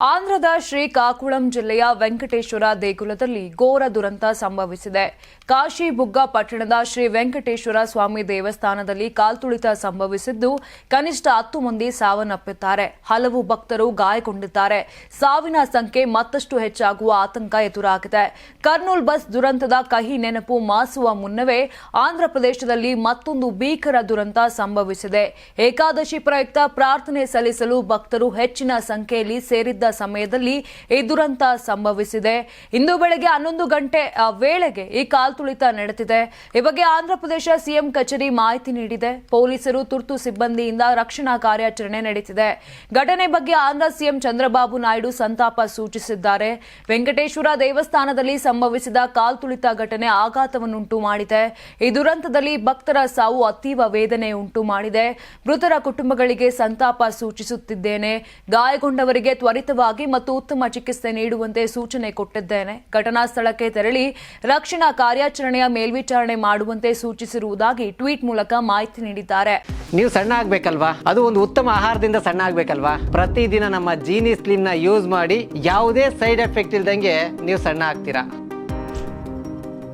ಆಂಧ್ರದ ಶ್ರೀಕಾಕುಳಂ ಜಿಲ್ಲೆಯ ವೆಂಕಟೇಶ್ವರ ದೇಗುಲದಲ್ಲಿ ಘೋರ ದುರಂತ ಸಂಭವಿಸಿದೆ. ಕಾಶಿಬುಗ್ಗ ಪಟ್ಟಣದ ಶ್ರೀ ವೆಂಕಟೇಶ್ವರ ಸ್ವಾಮಿ ದೇವಸ್ಥಾನದಲ್ಲಿ ಕಾಲ್ತುಳಿತ ಸಂಭವಿಸಿದ್ದು, ಕನಿಷ್ಠ ಹತ್ತು ಮಂದಿ ಸಾವನ್ನಪ್ಪಿದ್ದಾರೆ. ಹಲವು ಭಕ್ತರು ಗಾಯಗೊಂಡಿದ್ದಾರೆ. ಸಾವಿನ ಸಂಖ್ಯೆ ಮತ್ತಷ್ಟು ಹೆಚ್ಚಾಗುವ ಆತಂಕ ಎದುರಾಗಿದೆ. ಕರ್ನೂಲ್ ಬಸ್ ದುರಂತದ ಕಹಿ ನೆನಪು ಮಾಸುವ ಮುನ್ನವೇ ಆಂಧ್ರಪ್ರದೇಶದಲ್ಲಿ ಮತ್ತೊಂದು ಭೀಕರ ದುರಂತ ಸಂಭವಿಸಿದೆ. ಏಕಾದಶಿ ಪ್ರಯುಕ್ತ ಪ್ರಾರ್ಥನೆ ಸಲ್ಲಿಸಲು ಭಕ್ತರು ಹೆಚ್ಚಿನ ಸಂಖ್ಯೆಯಲ್ಲಿ ಸೇರಿದ್ದ ಸಮಯದಲ್ಲಿ ಈ ದುರಂತ ಸಂಭವಿಸಿದೆ. ಇಂದು ಬೆಳಗ್ಗೆ ಹನ್ನೊಂದು ಗಂಟೆ ವೇಳೆಗೆ ಈ ಕಾಲ್ತುಳಿತ ನಡೆದಿದೆ. ಈ ಬಗ್ಗೆ ಆಂಧ್ರಪ್ರದೇಶ ಸಿಎಂ ಕಚೇರಿ ಮಾಹಿತಿ ನೀಡಿದೆ. ಪೊಲೀಸರು ತುರ್ತು ಸಿಬ್ಬಂದಿಯಿಂದ ರಕ್ಷಣಾ ಕಾರ್ಯಾಚರಣೆ ನಡೆಸಿದೆ. ಘಟನೆ ಬಗ್ಗೆ ಆಂಧ್ರ ಸಿಎಂ ಚಂದ್ರಬಾಬು ನಾಯ್ಡು ಸಂತಾಪ ಸೂಚಿಸಿದ್ದಾರೆ. ವೆಂಕಟೇಶ್ವರ ದೇವಸ್ಥಾನದಲ್ಲಿ ಸಂಭವಿಸಿದ ಕಾಲ್ತುಳಿತ ಘಟನೆ ಆಘಾತವನ್ನುಂಟು ಮಾಡಿದೆ. ಈ ದುರಂತದಲ್ಲಿ ಭಕ್ತರ ಸಾವು ಅತೀವ ವೇದನೆ ಉಂಟು ಮಾಡಿದೆ. ಮೃತರ ಕುಟುಂಬಗಳಿಗೆ ಸಂತಾಪ ಸೂಚಿಸುತ್ತಿದ್ದೇನೆ. ಗಾಯಗೊಂಡವರಿಗೆ ತ್ವರಿತವಾಗಿ ಮತ್ತು ಉತ್ತಮ ಚಿಕಿತ್ಸೆ ನೀಡುವಂತೆ ಸೂಚನೆ ಕೊಟ್ಟಿದ್ದೇನೆ. ಘಟನಾ ಸ್ಥಳಕ್ಕೆ ತೆರಳಿ ರಕ್ಷಣಾ ಕಾರ್ಯಾಚರಣೆಯ ಮೇಲ್ವಿಚಾರಣೆ ಮಾಡುವಂತೆ ಸೂಚಿಸಿರುವುದಾಗಿ ಟ್ವೀಟ್ ಮೂಲಕ ಮಾಹಿತಿ ನೀಡಿದ್ದಾರೆ. ನೀವು ಸಣ್ಣ ಆಗ್ಬೇಕಲ್ವಾ? ಅದು ಒಂದು ಉತ್ತಮ ಆಹಾರದಿಂದ ಸಣ್ಣ ಆಗ್ಬೇಕಲ್ವಾ? ಪ್ರತಿದಿನ ನಮ್ಮ ಜೀನಿ ಸ್ಲಿಮ್ನ ಯೂಸ್ ಮಾಡಿ ಯಾವುದೇ ಸೈಡ್ ಎಫೆಕ್ಟ್ ಇಲ್ದಂಗೆ ನೀವು ಸಣ್ಣ ಆಗ್ತೀರಾ?